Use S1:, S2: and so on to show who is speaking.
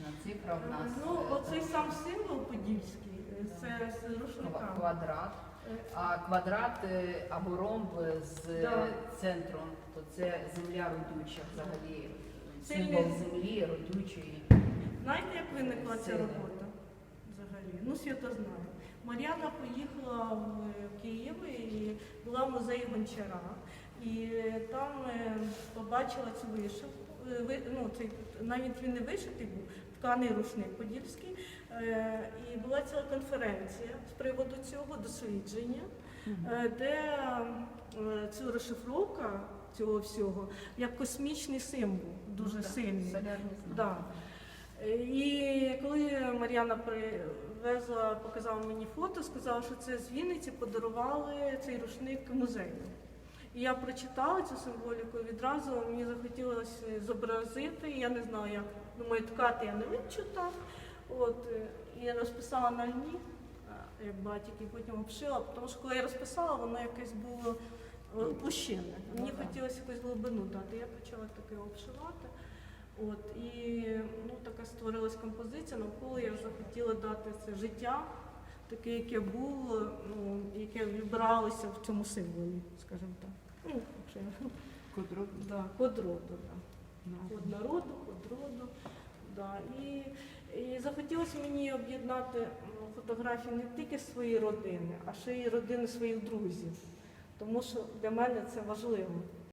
S1: магічна цифра в нас.
S2: Ну,
S1: е,
S2: оцей сам символ подільський, е, це з рушниками.
S1: квадрат.
S2: Е,
S1: А квадрат е, або ромб з е,
S2: Да.
S1: центром, то це земля родюча взагалі.
S2: Це
S1: Символ
S2: лі-
S1: землі родючої.
S2: Знаєте, як виникла ця
S1: Сили.
S2: робота взагалі? Ну, свято знає. Мар'яна поїхала в Київ і була в музеї Гончара. І там е, побачила цю вишивку. Е, Ну, цей, навіть він не вишитий був, тканий рушник подільський. Е, І була ціла конференція з приводу цього дослідження, е, де ця розшифровка цього всього як космічний символ, дуже
S1: Ну,
S2: сильний. Да. І коли Мар'яна привезла, показала мені фото, сказала, що це з Вінниці подарували цей рушник музею. І я прочитала цю символіку і відразу мені захотілося зобразити. Я не знаю, як думаю, ткати я не вивчу так. От, е, і я розписала на льні, е, як батік, і потім обшила, тому що коли я розписала, воно якесь було е, площинне. Мені
S1: Ну,
S2: хотілося якусь глибину дати. Я почала таке обшивати. От, і ну, така створилась композиція, навколо я захотіла дати це життя, таке, яке було, ну, яке вібралося в цьому символі, скажімо так. Ну, якщо я- да, код роду, да.
S1: Ну,
S2: Код народу, код роду. Да. І, і захотілося мені об'єднати фотографії не тільки своєї родини, а ще й родини своїх друзів. Тому що для мене це важливо.